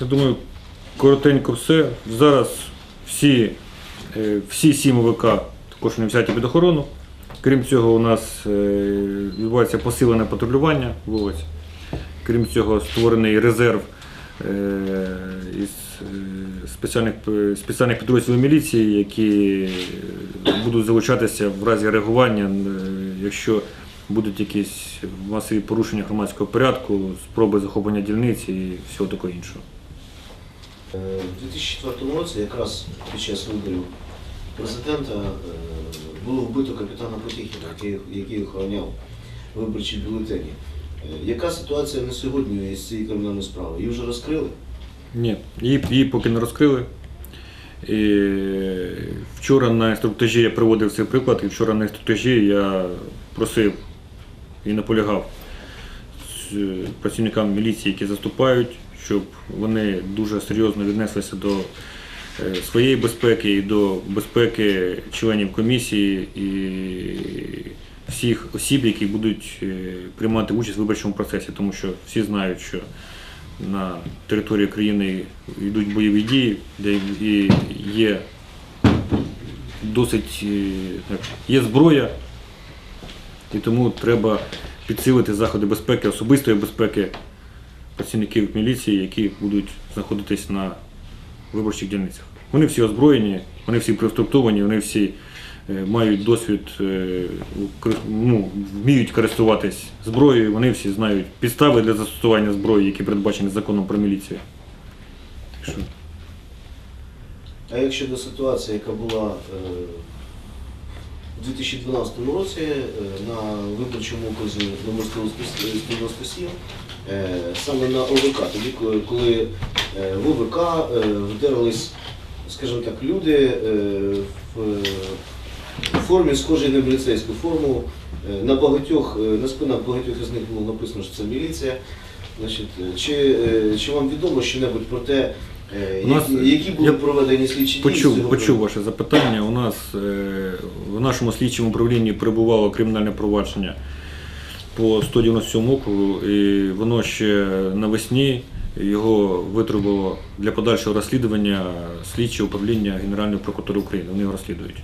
Я думаю, коротенько все. Зараз всі, е, всі сім ОВК також не взяті під охорону. Крім цього, у нас е, відбувається посилене патрулювання вулиць. Крім цього, створений резерв е, із спеціальних, спеціальних підрозділів міліції, які будуть залучатися в разі реагування, якщо будуть якісь масові порушення громадського порядку, спроби захоплення дільниці і всього такого іншого. Е, У 2004 році, якраз під час виборів президента, е, було вбито капітана Потіхіна, який, охороняв виборчі бюлетені. Е, Яка ситуація на сьогодні із цією кримінальною справою? Її вже розкрили? Ні, її, її поки не розкрили. І вчора на інструктажі я приводив цей приклад, і вчора на інструктажі я просив і наполягав з працівникам міліції, які заступають, щоб вони дуже серйозно віднеслися до е, своєї безпеки і до безпеки членів комісії і всіх осіб, які будуть е, приймати участь в виборчому процесі, тому що всі знають, що на території країни йдуть бойові дії, де є досить е, є зброя, і тому треба підсилити заходи безпеки, особистої безпеки працівників міліції, які будуть знаходитись на виборчих дільницях. Вони всі озброєні, вони всі проінструктовані, вони всі е, мають досвід, е, ну, вміють користуватись зброєю, вони всі знають підстави для застосування зброї, які передбачені законом про міліцію. Так що А як щодо ситуації, яка була е, у 2012 році е, на виборчому окрузі номер 197, е, саме на ОВК, тоді, коли- е, в ОВК е, вдерлись, скажімо так, люди е, в е, формі, схожій на міліцейську форму. Е, На багатьох, е, на спинах багатьох із них було написано, що це міліція. Значить, е, чи, е, чи вам відомо що-небудь про те, е, У нас- які, які були я проведені слідчі дії? з Почув, цього почув ваше запитання. У нас е, в нашому слідчому управлінні перебувало кримінальне провадження по 197 округу, і воно ще навесні його витребувало для подальшого розслідування слідче управління Генеральної прокуратури України. Вони його розслідують.